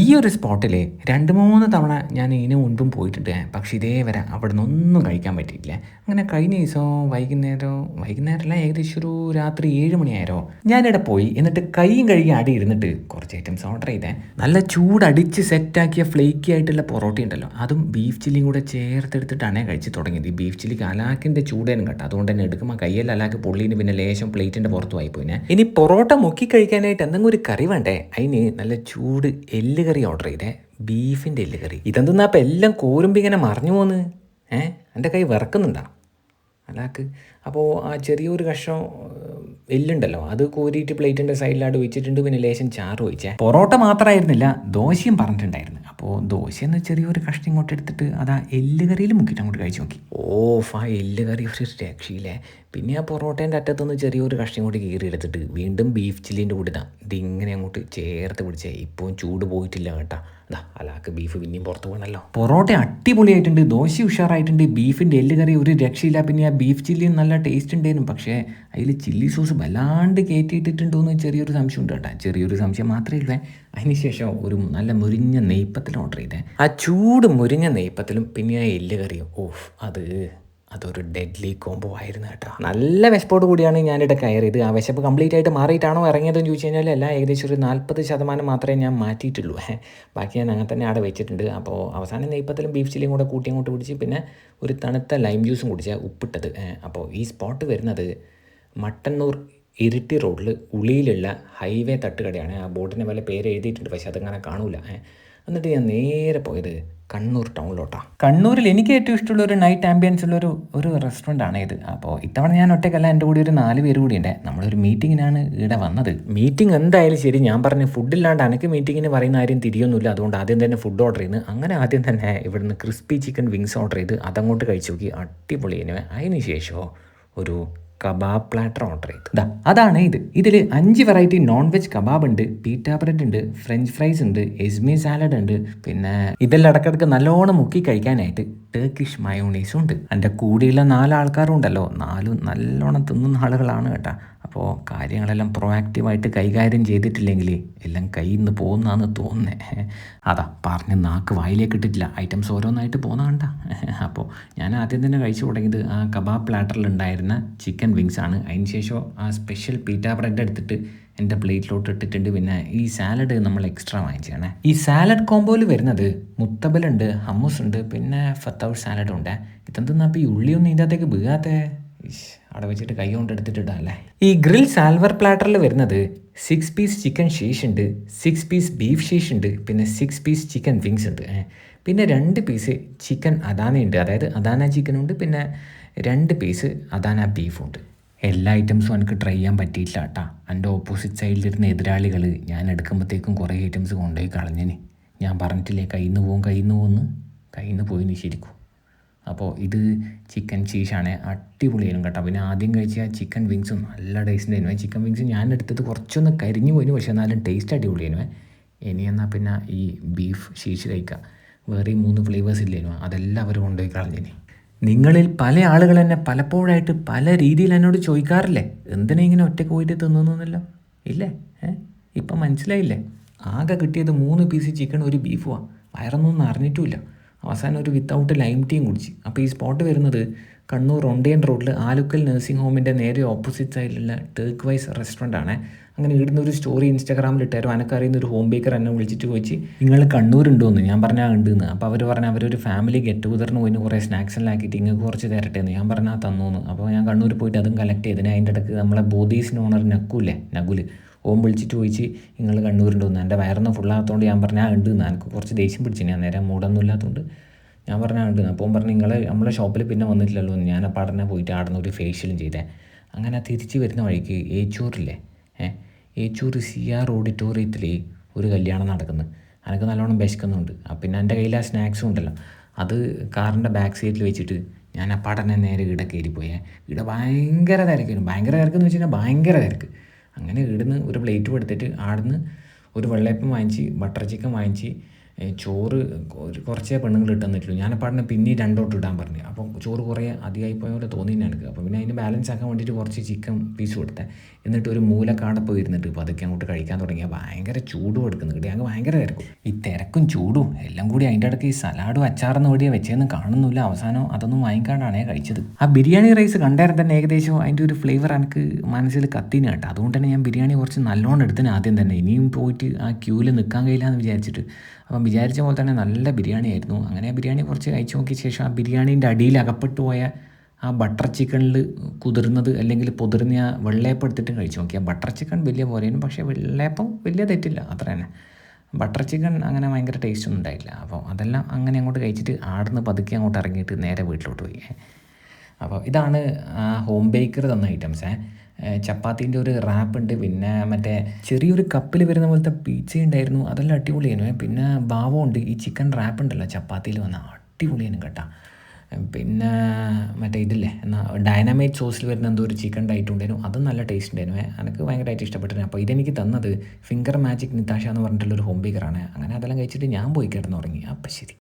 ഈ ഒരു സ്പോട്ടിൽ രണ്ട് മൂന്ന് തവണ ഞാൻ ഇതിന് മുൻപും പോയിട്ടുണ്ട്. പക്ഷേ ഇതേ വരെ അവിടെ നിന്നൊന്നും കഴിക്കാൻ പറ്റിയില്ല അങ്ങനെ കഴിഞ്ഞ ദിവസം വൈകുന്നേരം വൈകുന്നേരമല്ല ഏകദേശം ഒരു രാത്രി ഏഴ് മണിയായിരോ ഞാനിവിടെ പോയി എന്നിട്ട് കൈയും കഴുകി അടി ഇരുന്നിട്ട് കുറച്ച് ഐറ്റംസ് ഓർഡർ ചെയ്തേ. നല്ല ചൂടടിച്ച് സെറ്റാക്കിയ ഫ്ലേക്കി ആയിട്ടുള്ള പൊറോട്ട ഉണ്ടല്ലോ. അതും ബീഫ് ചില്ലിയും കൂടെ ചേർത്തെടുത്തിട്ടാണ് കഴിച്ച് തുടങ്ങിയത്. ഈ ബീഫ് ചില്ലിക്ക് അലാക്കിന്റെ ചൂടേനും കേട്ടോ. അതുകൊണ്ട് തന്നെ എടുക്കുമ്പോൾ കയ്യിൽ അലാക്ക് പൊള്ളിന് പിന്നെ ലേശം പ്ലേറ്റിന്റെ പുറത്തു പോയി പോയിനെ ഇനി പൊറോട്ട മുക്കി കഴിക്കാനായിട്ട് എന്തെങ്കിലും ഒരു കറി വേണ്ടേ? അതിന് നല്ല ചൂട് എല്ല് കറി ഓർഡർ ചെയ്തേ. ബീഫിന്റെ എല്ല് കറി ഇതെന്തെന്നാ അപ്പം എല്ലാം കോരുമ്പ് ഇങ്ങനെ മറിഞ്ഞു പോന്ന്? ഏ? എന്റെ കൈ വിറക്കുന്നുണ്ടാ? അല്ലാക്ക് അപ്പോൾ ആ ചെറിയൊരു കഷ്ണം എല്ലുണ്ടല്ലോ. അത് കോരിയിട്ട് പ്ലേറ്റിന്റെ സൈഡിലായിട്ട് വെച്ചിട്ടുണ്ട്. പിന്നെ ലേശം ചാറ് ഒഴിച്ചേ. പൊറോട്ട മാത്രമായിരുന്നില്ല ദോശയും പറഞ്ഞിട്ടുണ്ടായിരുന്നു. അപ്പോൾ ദോശ എന്ന് ചെറിയൊരു കഷ്ണം ഇങ്ങോട്ട് എടുത്തിട്ട് അതാ ആ എല്ല് കറിയിൽ മുക്കിയിട്ട് അങ്ങോട്ട് കഴിച്ചു നോക്കി. ഓഫ് ആ എല്ല് കറി ഒരു രക്ഷയില്ലേ? പിന്നെ ആ പൊറോട്ടേന്റെ അറ്റത്തുനിന്ന് ചെറിയൊരു കഷ്ണം കൂടി കീറി എടുത്തിട്ട് വീണ്ടും ബീഫ് ചില്ലിന്റെ കൂടെ ഇതാ ഇതിങ്ങനെ അങ്ങോട്ട് ചേർത്ത് പിടിച്ചേ ഇപ്പം ചൂട് പോയിട്ടില്ല കേട്ടാ. അതാ അലാക്ക് ബീഫ് പിന്നെയും പുറത്ത് പോകണല്ലോ പൊറോട്ട അടിപൊളിയായിട്ടുണ്ട് ദോശ ഉഷാറായിട്ടുണ്ട് ബീഫിന്റെ എല്ല് കറി ഒരു രക്ഷയില്ല പിന്നെ ആ ബീഫ് ചില്ലിയും നല്ല ടേസ്റ്റ് ഉണ്ടായിരുന്നു പക്ഷേ അതിൽ ചില്ലി സോസ് വല്ലാണ്ട് കയറ്റിയിട്ടിട്ടുണ്ടോ എന്ന് ചെറിയൊരു സംശയം ഉണ്ട് കേട്ടോ. ചെറിയൊരു സംശയം മാത്രമേ ഉള്ളൂ. അതിനുശേഷം ഒരു നല്ല മുരിഞ്ഞ നെയ്പ്പത്തിൽ ഓർഡർ ചെയ്തേ. ആ ചൂട് മുരിഞ്ഞ നെയ്പ്പത്തിലും പിന്നെ ആ എല്ല് കറിയും. ഓഫ് അത് അതൊരു ഡെഡ്ലി കോംബോ ആയിരുന്നു കേട്ടോ നല്ല വിശപ്പോട് കൂടിയാണ് ഞാനിവിടെ കയറിയത് ആ വിശപ്പ് കംപ്ലീറ്റ് ആയിട്ട് മാറിയിട്ടാണോ ഇറങ്ങിയതെന്ന് ചോദിച്ചു കഴിഞ്ഞാൽ അല്ല ഏകദേശം ഒരു നാൽപ്പത് ശതമാനം മാത്രമേ ഞാൻ മാറ്റിയിട്ടുള്ളൂ. ബാക്കി ഞാൻ അങ്ങനെ തന്നെ അവിടെ വെച്ചിട്ടുണ്ട് അപ്പോൾ അവസാനം നെയ്പ്പത്തിലും ബീഫ് ചില്ലിയും കൂടെ കൂട്ടി അങ്ങോട്ട് പിടിച്ച് പിന്നെ ഒരു തണുത്ത ലൈം ജ്യൂസും കുടിച്ച ഉപ്പിട്ടത്. അപ്പോൾ ഈ സ്പോട്ട് വരുന്നത് മട്ടന്നൂർ ഇരിട്ടി റോഡിൽ ഉളിയിലുള്ള ഹൈവേ തട്ടുകടയാണ് ആ ബോട്ടിന്റെ വല്ല പേര് എഴുതിയിട്ടുണ്ട് പക്ഷേ അതങ്ങനെ കാണൂല. എന്നിട്ട് ഞാൻ നേരെ പോയത് കണ്ണൂർ ടൗണിലോട്ടാണ് കണ്ണൂരിൽ എനിക്ക് ഏറ്റവും ഇഷ്ടമുള്ള ഒരു നൈറ്റ് ആംബിയൻസ് ഉള്ള ഒരു ഒരു റെസ്റ്റോറന്റ് ആണ് ഇത്. അപ്പോൾ ഇത്തവണ ഞാൻ ഒറ്റയ്ക്കല്ല എന്റെ കൂടി ഒരു നാല് പേര് കൂടി ഉണ്ട്. നമ്മളൊരു മീറ്റിങ്ങിനാണ് ഇവിടെ വന്നത്. മീറ്റിംഗ് എന്തായാലും ശരി. ഞാൻ പറഞ്ഞ ഫുഡില്ലാണ്ട് എനിക്ക് മീറ്റിങ്ങിന് പറയുന്ന ആരും തിരിയൊന്നുമില്ല. അതുകൊണ്ട് ആദ്യം തന്നെ ഫുഡ് ഓർഡർ ചെയ്യുന്നു അങ്ങനെ ആദ്യം തന്നെ ഇവിടുന്ന് ക്രിസ്പി ചിക്കൻ വിങ്സ് ഓർഡർ ചെയ്ത് അതങ്ങോട്ട് കഴിച്ചു നോക്കി. അടിപൊളി അതിന് ശേഷമോ ഒരു കബാബ് പ്ലാറ്റർ ഓർഡർ ചെയ്തു അതാണ് ഇത്. ഇതിൽ അഞ്ച് വെറൈറ്റി നോൺ വെജ് കബാബ് ഉണ്ട് പീറ്റ ബ്രെഡ് ഉണ്ട് ഫ്രഞ്ച് ഫ്രൈസ് ഉണ്ട് എസ്മി സാലഡ് ഉണ്ട്. പിന്നെ ഇതെല്ലാം ഇടക്കിടക്ക് നല്ലോണം മുക്കി കഴിക്കാനായിട്ട് ടേക്കിഷ് മയോണീസും ഉണ്ട്. എന്റെ കൂടെയുള്ള നാല് ആൾക്കാരും ഉണ്ടല്ലോ നാലും നല്ലോണം തിന്നുന്ന ആളുകളാണ് കേട്ടോ. അപ്പോൾ കാര്യങ്ങളെല്ലാം പ്രൊആക്റ്റീവായിട്ട് കൈകാര്യം ചെയ്തിട്ടില്ലെങ്കിൽ എല്ലാം കയ്യിൽ നിന്ന് പോകുന്നതാന്ന് തോന്നുന്നത് അതാ പറഞ്ഞ് നാക്ക് വായിലേക്ക് ഇട്ടിട്ടില്ല. ഐറ്റംസ് ഓരോന്നായിട്ട് പോകുന്ന കണ്ട. അപ്പോൾ ഞാൻ ആദ്യം തന്നെ കഴിച്ചു തുടങ്ങിയത് ആ കബാബ് പ്ലാറ്ററിൽ ഉണ്ടായിരുന്ന ചിക്കൻ വിങ്സ് ആണ്. അതിന് ശേഷം ആ സ്പെഷ്യൽ പീറ്റ ബ്രെഡ് എടുത്തിട്ട് എന്റെ പ്ലേറ്റിലോട്ട് ഇട്ടിട്ടുണ്ട്. പിന്നെ ഈ സാലഡ് നമ്മൾ എക്സ്ട്രാ വാങ്ങിച്ചാണ് ഈ സാലഡ് കോംബോയിൽ വരുന്നത് മുത്തബലുണ്ട് ഹമ്മൂസ് ഉണ്ട് പിന്നെ ഫത്തൗർ സാലഡും ഉണ്ട്. ഇതെന്തെന്നാ അപ്പോൾ ഈ ഉള്ളിയൊന്നും ഇതിനകത്തേക്ക് വീഴാത്തേ? അവിടെ വെച്ചിട്ട് കൈ കൊണ്ട് എടുത്തിട്ടിട്ടല്ലേ ഈ ഗ്രിൽ സാൽവർ പ്ലാറ്ററിൽ വരുന്നത് സിക്സ് പീസ് ചിക്കൻ ഷീഷ് ഉണ്ട് സിക്സ് പീസ് ബീഫ് ഷീഷ് ഉണ്ട് പിന്നെ സിക്സ് പീസ് ചിക്കൻ വിങ്സ് ഉണ്ട്. പിന്നെ രണ്ട് പീസ് ചിക്കൻ അദാന ഉണ്ട് അതായത് അദാന ചിക്കനുണ്ട് പിന്നെ രണ്ട് പീസ് അദാന ബീഫും ഉണ്ട്. എല്ലാ ഐറ്റംസും എനിക്ക് ട്രൈ ചെയ്യാൻ പറ്റിയിട്ടില്ല കേട്ടാ എന്റെ ഓപ്പോസിറ്റ് സൈഡിലിരുന്ന എതിരാളികൾ ഞാൻ എടുക്കുമ്പോഴത്തേക്കും കുറേ ഐറ്റംസ് കൊണ്ടുപോയി കളഞ്ഞിന്. ഞാൻ പറഞ്ഞിട്ടില്ലേ കയ്യിൽ നിന്ന് പോകും കയ്യിൽ നിന്ന് പോകുന്നു കയ്യിൽ നിന്ന് പോയിന്ന് ശരിക്കും. അപ്പോൾ ഇത് ചിക്കൻ ചീഷാണ് അടിപൊളിയായിരുന്നു കേട്ടോ. പിന്നെ ആദ്യം കഴിച്ച ചിക്കൻ വിങ്സും നല്ല ടേസ്റ്റ് ആയിരുന്നു ചിക്കൻ വിങ്സ് ഞാൻ എടുത്തത് കുറച്ചൊന്ന് കരിഞ്ഞു പോയിന്. പക്ഷേ എന്നാലും ടേസ്റ്റ് അടിപൊളിയായിരുന്നു. ഇനി എന്നാൽ പിന്നെ ഈ ബീഫ് ശീശ് കഴിക്കുക വേറെ മൂന്ന് ഫ്ലേവേഴ്സ് ഇല്ലായിരുന്നു അതെല്ലാം അവർ കൊണ്ടുപോയി കളഞ്ഞിനി. നിങ്ങളിൽ പല ആളുകൾ എന്നെ പലപ്പോഴായിട്ട് പല രീതിയിൽ എന്നോട് ചോദിക്കാറില്ലേ? എന്തിനാ ഇങ്ങനെ ഒറ്റയ്ക്ക് പോയിട്ട് തിന്നുന്നില്ല ഇല്ലേ? ഏ? ഇപ്പം മനസ്സിലായില്ലേ? ആകെ കിട്ടിയത് മൂന്ന് പീസ് ചിക്കൻ ഒരു ബീഫുമാണ് വയറൊന്നും അറിഞ്ഞിട്ടുമില്ല അവസാനം ഒരു വിത്തൗട്ട് ലൈം ടീയും കുടിച്ച്. അപ്പോൾ ഈ സ്പോട്ട് വരുന്നത് കണ്ണൂർ ഒണ്ടയൻ റോഡിൽ ആലുക്കൽ നഴ്സിംഗ് ഹോമിന്റെ നേരെ ഓപ്പോസിറ്റ് സൈഡിലുള്ള ടേക്ക് വൈസ് റെസ്റ്റോറന്റ് ആണ്. അങ്ങനെ ഇടുന്ന ഒരു സ്റ്റോറി ഇൻസ്റ്റാഗ്രാമിൽ ഇട്ടായിരുന്നു. അനക്കറിയുന്ന ഒരു ഹോം ബേക്കർ എന്നെ വിളിച്ചിട്ട് ചോദിച്ച് നിങ്ങൾ കണ്ണൂരുണ്ടോന്ന്? ഞാൻ പറഞ്ഞാൽ ഉണ്ടെന്ന് അപ്പോൾ അവർ പറഞ്ഞാൽ അവരൊരു ഫാമിലി ഗെറ്റ് ടുഗദറിന് പോയി കുറേ സ്നാക്സ് എല്ലാം ആക്കിയിട്ട് ഇങ്ങനെ കുറച്ച് തരട്ടെ എന്ന് ഞാൻ പറഞ്ഞാൽ തന്നൂന്ന്. അപ്പോൾ ഞാൻ കണ്ണൂർ പോയിട്ട് അതും കളക്ട് ചെയ്തിന് അതിന്റെ ഇടയ്ക്ക് നമ്മളെ ബോധീസിന് ഓണർ നക്കൂല്ലേ നകുൽ ഓം വിളിച്ചിട്ട് ചോദിച്ച് നിങ്ങൾ കണ്ണൂരുണ്ടോന്ന്? എന്റെ വയറൊന്നും ഫുള്ളാകത്തോണ്ട് ഞാൻ പറഞ്ഞാൽ ഉണ്ട് എന്ന് എനിക്ക് കുറച്ച് ദേഷ്യം പിടിച്ചു ഞാൻ നേരെ മൂടൊന്നും ഇല്ലാത്തതുകൊണ്ട് ഞാൻ പറഞ്ഞാൽ ഉണ്ട് അപ്പോൾ പറഞ്ഞു നിങ്ങൾ നമ്മളെ ഷോപ്പിൽ പിന്നെ വന്നിട്ടില്ലല്ലോ. ഞാൻ അവിടെ പോയിട്ട് ആടുന്ന ഒരു ഫേഷ്യലും ചെയ്തേ. അങ്ങനെ തിരിച്ച് വരുന്ന വഴിക്ക് ഏച്ചൂരില്ലേ ഏ ഏച്ചൂർ സി ആർ ഓഡിറ്റോറിയത്തിൽ ഒരു കല്യാണം നടക്കുന്നത് എനിക്ക് നല്ലോണം വിശക്കുന്നുണ്ട്. പിന്നെ എന്റെ കയ്യിൽ ആ സ്നാക്സും ഉണ്ടല്ലോ. അത് കാറിന്റെ ബാക്ക് സീറ്റിൽ വെച്ചിട്ട് ഞാൻ തന്നെ നേരെ ഇവിടെ കയറിപ്പോയേ. ഇവിടെ ഭയങ്കര തിരക്കായിരുന്നു ഭയങ്കര തിരക്കെന്ന് വെച്ച് കഴിഞ്ഞാൽ ഭയങ്കര തിരക്ക്. അങ്ങനെ ഇവിടുന്ന് ഒരു പ്ലേറ്റ് എടുത്തിട്ട് ആടുന്ന് ഒരു വെള്ളയപ്പം വാങ്ങിച്ച് ബട്ടർ ചിക്കൻ വാങ്ങിച്ച് ചോറ് ഒരു കുറച്ചേ പെണ്ണുങ്ങൾ ഇട്ട് തന്നിട്ടുള്ളൂ ഞാനപ്പോൾ അവിടെ പിന്നെ രണ്ടോട്ട് ഇടാൻ പറഞ്ഞു. അപ്പം ചോറ് കുറേ അധികമായി പോയ പോലെ തോന്നി എനിക്ക്. അപ്പോൾ പിന്നെ അതിന് ബാലൻസ് ആക്കാൻ വേണ്ടിയിട്ട് കുറച്ച് ചിക്കൻ പീസ് കൊടുത്തേ. എന്നിട്ട് ഒരു മൂലക്കാടെ പോയി ഇരുന്നിട്ട് ഇപ്പോൾ അതൊക്കെ അങ്ങോട്ട് കഴിക്കാൻ തുടങ്ങിയാൽ ഭയങ്കര ചൂടും കിട്ടി. ഞങ്ങൾക്ക് ഭയങ്കര തിരക്കും. ഈ തിരക്കും ചൂടും എല്ലാം കൂടി അതിന്റെ ഇടയ്ക്ക് ഈ സലാഡും അച്ചാറെന്ന് ഓടിയാൽ വെച്ചതെന്ന് കാണുന്നില്ല. അവസാനം അതൊന്നും വാങ്ങിക്കാണ്ടാണ് കഴിച്ചത്. ആ ബിരിയാണി റൈസ് കണ്ടേരം തന്നെ ഏകദേശം അതിന്റെ ഒരു ഫ്ലേവർ എനിക്ക് മനസ്സിൽ കത്തിന് കേട്ടോ. അതുകൊണ്ട് തന്നെ ഞാൻ ബിരിയാണി കുറച്ച് നല്ലോണം എടുത്തിന് ആദ്യം തന്നെ. ഇനിയും പോയിട്ട് ആ ക്യൂവിൽ നിൽക്കാൻ കഴിയില്ല എന്ന് വിചാരിച്ചിട്ട് അപ്പം വിചാരിച്ച പോലെ തന്നെ നല്ല ബിരിയാണി ആയിരുന്നു. അങ്ങനെ ബിരിയാണി കുറച്ച് കഴിച്ചു നോക്കിയ ശേഷം ആ ബിരിയാണീന്റെ അടിയിൽ അകപ്പെട്ടു പോയ ആ ബട്ടർ ചിക്കനിൽ കുതിർന്നത് അല്ലെങ്കിൽ പൊതിർന്ന ആ വെള്ളയപ്പം എടുത്തിട്ട് കഴിച്ചു നോക്കി. ആ ബട്ടർ ചിക്കൻ വലിയ പോലെയാണ് പക്ഷേ വെള്ളയപ്പം വലിയ തെറ്റില്ല അത്ര തന്നെ. ബട്ടർ ചിക്കൻ അങ്ങനെ ഭയങ്കര ടേസ്റ്റ് ഒന്നും ഉണ്ടായില്ല. അപ്പോൾ അതെല്ലാം അങ്ങനെ അങ്ങോട്ട് കഴിച്ചിട്ട് ആടുന്ന് പതുക്കെ അങ്ങോട്ട് ഇറങ്ങിയിട്ട് നേരെ വീട്ടിലോട്ട് പോയി. അപ്പോൾ ഇതാണ് ഹോം ബേക്കർ തന്ന ഐറ്റംസേ ചപ്പാത്തീന്റെ ഒരു റാപ്പ് ഉണ്ട്. പിന്നെ മറ്റേ ചെറിയൊരു കപ്പിൽ വരുന്ന പോലത്തെ പീച്ച ഉണ്ടായിരുന്നു. അതെല്ലാം അടിപൊളിയായിരുന്നു. പിന്നെ ബാവോ ഉണ്ട്. ഈ ചിക്കൻ റാപ്പ് ഉണ്ടല്ലോ ചപ്പാത്തിയിൽ വന്ന. അടിപൊളിയാണ് കേട്ടോ. പിന്നെ മറ്റേ ഇതില്ലേ? എന്നാൽ ഡൈനാമൈറ്റ് സോസിൽ വരുന്ന എന്തോ ഒരു ചിക്കൻ ഡയറ്റ് ഉണ്ടായിരുന്നു. അതും നല്ല ടേസ്റ്റ് ഉണ്ടായിരുന്നു. എനിക്ക് ഭയങ്കരമായിട്ട് ഇഷ്ടപ്പെട്ടിരുന്നു അപ്പോൾ ഇതെനിക്ക് തന്നത് ഫിംഗർ മാജിക് നിതാഷ എന്ന് പറഞ്ഞിട്ടുള്ള ഒരു ഹോം ബേക്കറാണ് അങ്ങനെ അതെല്ലാം കഴിച്ചിട്ട് ഞാൻ പോയി കിടന്നുറങ്ങി. അപ്പം ശരി.